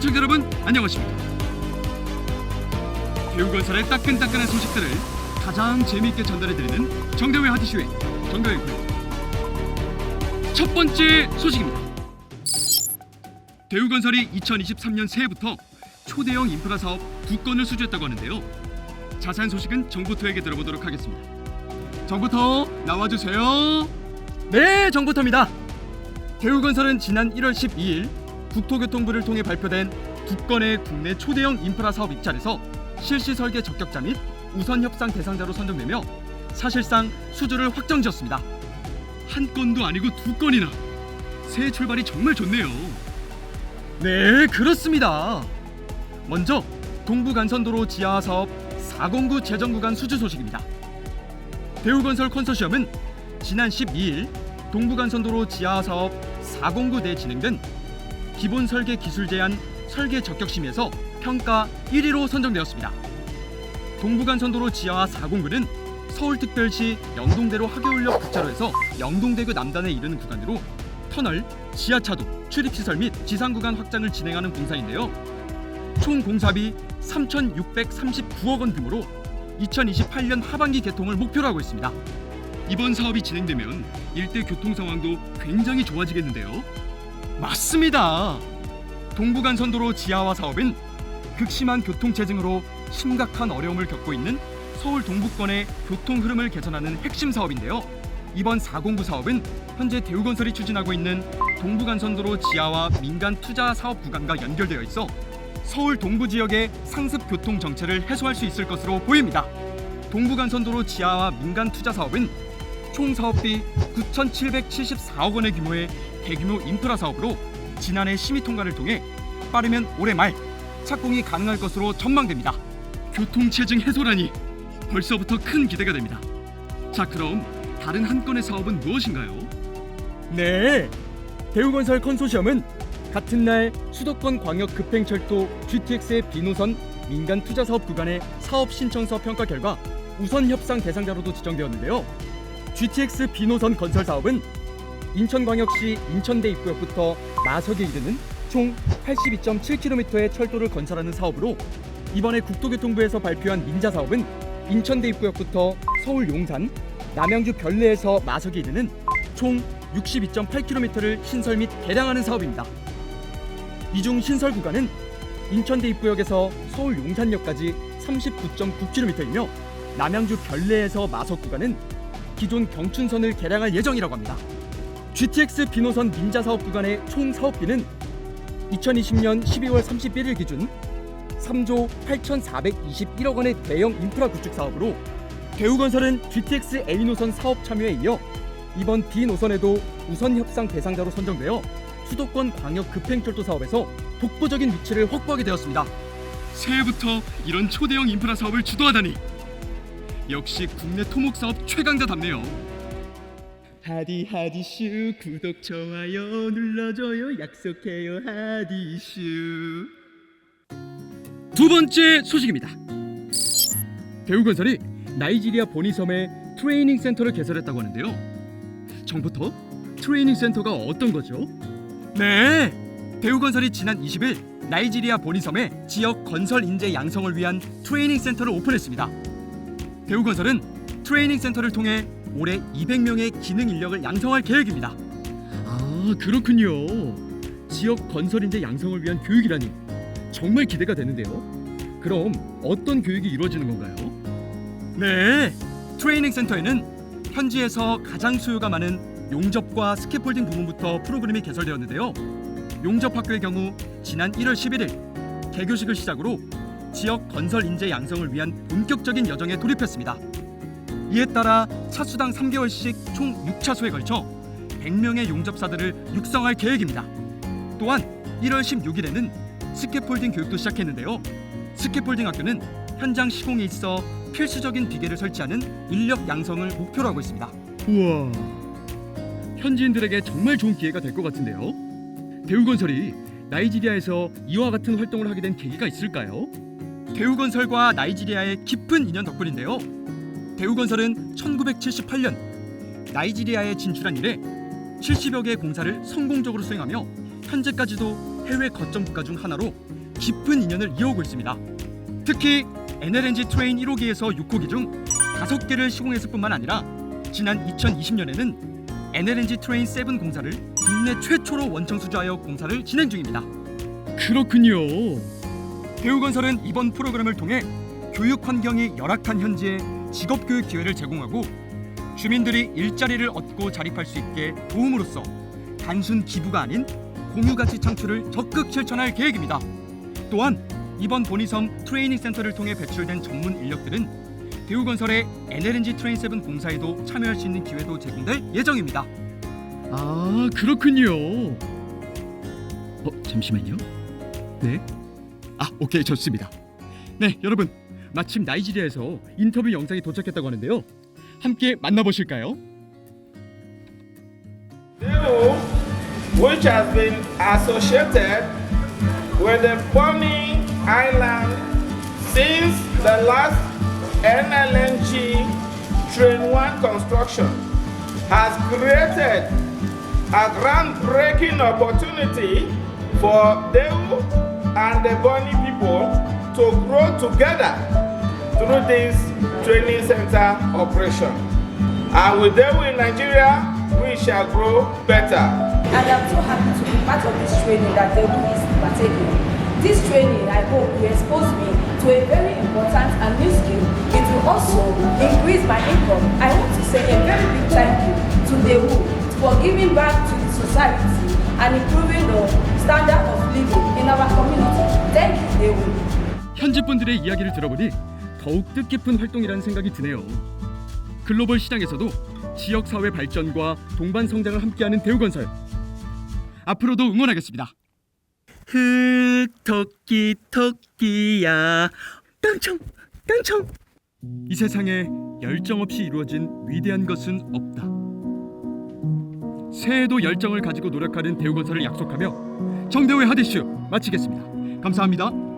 시청자 여러분 안녕하십니까. 대우건설의 따끈따끈한 소식들을 가장 재미있게 전달해드리는 정대회 하디쇼의 정대회고요 첫 번째 소식입니다. 대우건설이 2023년 새해부터 초대형 인프라 사업 두 건을 수주했다고 하는데요. 자세한 소식은 정부터에게 들어보도록 하겠습니다. 정부터 나와주세요. 네 정부터입니다. 대우건설은 지난 1월 12일 국토교통부를 통해 발표된 두 건의 국내 초대형 인프라 사업 입찰에서 실시 설계 적격자 및 우선 협상 대상자로 선정되며 사실상 수주를 확정지었습니다. 한 건도 아니고 두 건이나 새해 출발이 정말 좋네요. 네, 그렇습니다. 먼저 동부간선도로 지하 사업 409 재정 구간 수주 소식입니다. 대우건설 컨소시엄은 지난 12일 동부간선도로 지하 사업 409내 진행된 기본 설계 기술 제안 설계 적격심에서 평가 1위로 선정되었습니다. 동부간선도로 지하 409는 서울특별시 영동대로 하계울역 부차로에서 영동대교 남단에 이르는 구간으로 터널, 지하차도, 출입시설 및 지상구간 확장을 진행하는 공사인데요. 총 공사비 3,639억 원 규모로 2028년 하반기 개통을 목표로 하고 있습니다. 이번 사업이 진행되면 일대 교통 상황도 굉장히 좋아지겠는데요. 맞습니다. 동부간선도로 지하화 사업은 극심한 교통 체증으로 심각한 어려움을 겪고 있는 서울 동부권의 교통 흐름을 개선하는 핵심 사업인데요. 이번 409 사업은 현재 대우건설이 추진하고 있는 동부간선도로 지하화 민간 투자 사업 구간과 연결되어 있어 서울 동부 지역의 상습 교통 정체를 해소할 수 있을 것으로 보입니다. 동부간선도로 지하화 민간 투자 사업은 총 사업비 9,774억 원의 규모의 대규모 인프라 사업으로 지난해 심의 통과를 통해 빠르면 올해 말 착공이 가능할 것으로 전망됩니다. 교통체증 해소라니 벌써부터 큰 기대가 됩니다. 자 그럼 다른 한 건의 사업은 무엇인가요? 네, 대우건설 컨소시엄은 같은 날 수도권 광역 급행철도 GTX의 비노선 민간 투자 사업 구간의 사업 신청서 평가 결과 우선 협상 대상자로도 지정되었는데요. GTX 비노선 건설 사업은 인천광역시 인천대 입구역부터 마석에 이르는 총 82.7km의 철도를 건설하는 사업으로 이번에 국토교통부에서 발표한 민자 사업은 인천대 입구역부터 서울 용산, 남양주 별내에서 마석에 이르는 총 62.8km를 신설 및 개량하는 사업입니다. 이 중 신설 구간은 인천대 입구역에서 서울 용산역까지 39.9km이며 남양주 별내에서 마석 구간은 기존 경춘선을 개량할 예정이라고 합니다. GTX 비노선 민자 사업 구간의 총 사업비는 2020년 12월 31일 기준 3조 8,421억 원의 대형 인프라 구축 사업으로 대우건설은 GTX A 노선 사업 참여에 이어 이번 B 노선에도 우선 협상 대상자로 선정되어 수도권 광역 급행철도 사업에서 독보적인 위치를 확보하게 되었습니다. 새해부터 이런 초대형 인프라 사업을 주도하다니 역시 국내 토목 사업 최강자답네요. 하디 하디슈 구독 좋아요 눌러줘요 약속해요 하디슈 두 번째 소식입니다. 대우건설이 나이지리아 보니섬에 트레이닝 센터를 개설했다고 하는데요. 전부터 트레이닝 센터가 어떤 거죠? 네, 대우건설이 지난 20일 나이지리아 보니섬에 지역 건설 인재 양성을 위한 트레이닝 센터를 오픈했습니다. 대우건설은 트레이닝 센터를 통해 올해 200명의 기능 인력을 양성할 계획입니다. 아 그렇군요. 지역 건설 인재 양성을 위한 교육이라니 정말 기대가 되는데요. 그럼 어떤 교육이 이루어지는 건가요? 네, 트레이닝 센터에는 현지에서 가장 수요가 많은 용접과 스캐폴딩 부분부터 프로그램이 개설되었는데요. 용접 학교의 경우 지난 1월 11일 개교식을 시작으로 지역 건설 인재 양성을 위한 본격적인 여정에 돌입했습니다. 이에 따라 차수당 3개월씩 총 6차수에 걸쳐 100명의 용접사들을 육성할 계획입니다. 또한 1월 16일에는 스캐폴딩 교육도 시작했는데요. 스캐폴딩 학교는 현장 시공에 있어 필수적인 비계를 설치하는 인력 양성을 목표로 하고 있습니다. 우와, 현지인들에게 정말 좋은 기회가 될 것 같은데요. 대우건설이 나이지리아에서 이와 같은 활동을 하게 된 계기가 있을까요? 대우건설과 나이지리아의 깊은 인연 덕분인데요. 대우건설은 1978년 나이지리아에 진출한 이래 70여 개의 공사를 성공적으로 수행하며 현재까지도 해외 거점 국가 중 하나로 깊은 인연을 이어오고 있습니다. 특히 NLNG 트레인 1호기에서 6호기 중 5개를 시공했을 뿐만 아니라 지난 2020년에는 NLNG 트레인 7 공사를 국내 최초로 원청 수주하여 공사를 진행 중입니다. 그렇군요. 대우건설은 이번 프로그램을 통해 교육 환경이 열악한 현지에 직업 교육 기회를 제공하고 주민들이 일자리를 얻고 자립할 수 있게 도움으로써 단순 기부가 아닌 공유 가치 창출을 적극 실천할 계획입니다. 또한 이번 본이섬 트레이닝 센터를 통해 배출된 전문 인력들은 대우건설의 NLNG 트레인 7 공사에도 참여할 수 있는 기회도 제공될 예정입니다. 아 그렇군요. 어 잠시만요. 네. 아 오케이 좋습니다. 네 여러분 마침 나이지리아에서 인터뷰 영상이 도착했다고 하는데요. 함께 만나보실까요? Peru, which has been associated with the Bonny Island since the last NLNG Train 1 construction, has created a groundbreaking opportunity for Deu and the Bonny people to grow together through this training center operation. And with Deu in Nigeria, we shall grow better. and I'm so happy to be part of this training that Debu is partaking. This training, I hope, will expose me to a very important and new skill. It will also increase my income. I want to say a very big thank you to Debu for giving back to the society and improving the standard of living in our community. Thank you, Debu. 현지 분들의 이야기를 들어보니 더욱 뜻깊은 활동이라는 생각이 드네요. 글로벌 시장에서도 지역 사회 발전과 동반 성장을 함께하는 대우 건설 앞으로도 응원하겠습니다. 흑토끼 토끼야 깡총 깡총 이 세상에 열정 없이 이루어진 위대한 것은 없다. 새해에도 열정을 가지고 노력하는 대우건설을 약속하며 정대호의 하디슈 마치겠습니다. 감사합니다.